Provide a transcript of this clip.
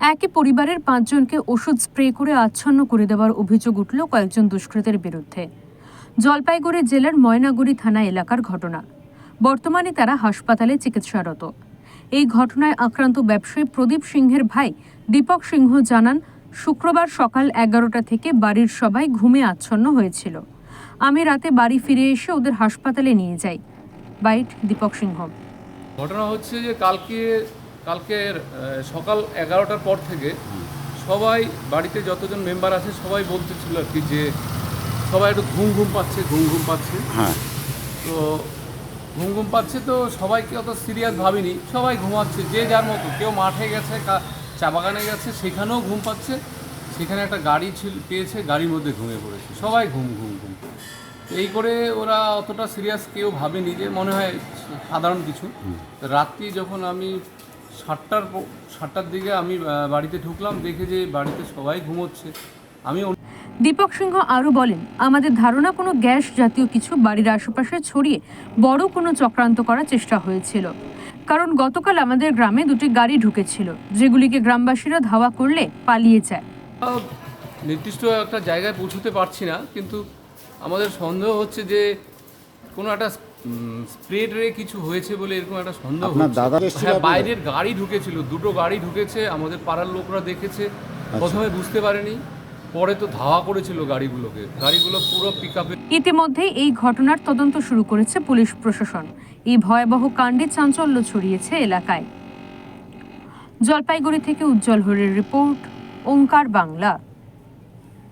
একই পরিবারের পাঁচজনকে ওষুধ স্প্রে করে আচ্ছন্ন করে দেওয়ার অভিযোগ উঠল কয়েকজন দুষ্কৃতের বিরুদ্ধে। জলপাইগুড়ি জেলার ময়নাগুড়ি থানা এলাকার ঘটনা। বর্তমানে তারা হাসপাতালে চিকিৎসারত। এই ঘটনায় আক্রান্ত ব্যবসায়ী প্রদীপ সিংহের ভাই দীপক সিংহ জানান, শুক্রবার সকাল এগারোটা থেকে বাড়ির সবাই ঘুমে আচ্ছন্ন হয়েছিল। আমি রাতে বাড়ি ফিরে এসে ওদের হাসপাতালে নিয়ে যাই। বাইট দীপক সিংহ। ঘটনা হচ্ছে যে কালকে কালকের সকাল এগারোটার পর থেকে সবাই বাড়িতে যতজন মেম্বার আছে সবাই বলতেছিল আর কি যে সবাই একটু ঘুম ঘুম পাচ্ছে ঘুম ঘুম পাচ্ছে। হ্যাঁ। তো ঘুম ঘুম পাচ্ছে তো সবাইকে অত সিরিয়াস ভাবিনি সবাই ঘুমাচ্ছে যে যার মতো কেউ মাঠে গেছে চা বাগানে গেছে সেখানেও ঘুম পাচ্ছে। সেখানে একটা গাড়ি ছিল পেয়েছে গাড়ির মধ্যে ঘুমিয়ে পড়েছে সবাই ঘুম ঘুম ঘুম। এই করে ওরা অতটা সিরিয়াস কেউ ভাবেনি যে মনে হয় সাধারণ কিছু। রাত্রি যখন আমি সাতটার সাতটার দিকে আমি বাড়িতে ঢুকলাম দেখে যে বাড়িতে সবাই ঘুমোচ্ছে। আমি দীপক সিংহ আরও বলেন আমাদের ধারণা কোনো গ্যাস জাতীয় কিছু বাড়ির আশেপাশে ছড়িয়ে বড় কোনো চক্রান্ত করার চেষ্টা হয়েছিল। কারণ গতকাল আমাদের গ্রামে দুটি গাড়ি ঢুকেছিল যেগুলিকে গ্রামবাসীরা ধাওয়া করলে পালিয়ে যায়। নির্দিষ্ট একটা জায়গায় পৌঁছতে পারছি না কিন্তু আমাদের সন্দেহ হচ্ছে যে কোনো একটা স্প্রে ট্রে কিছু হয়েছে বলে এরকম একটা সন্দেহ আপনার দাদা হ্যাঁ বাইরের গাড়ি ঢুকেছিল দুটো গাড়ি ঢুকেছে আমাদের পাড়ার লোকরা দেখেছে। আচ্ছা। প্রথমে বুঝতে পারেনি পরে তো ধাওয়া করেছিল গাড়িগুলোকে। গাড়িগুলো পুরো পিক আপে ইতিমধ্যেই এই ঘটনার তদন্ত শুরু করেছে পুলিশ প্রশাসন। এই ভয়াবহ কাণ্ডে চাঞ্চল্য ছড়িয়েছে এলাকায়। জলপাইগুড়ি থেকে উজ্জ্বল হরের রিপোর্ট ওঙ্কার বাংলা।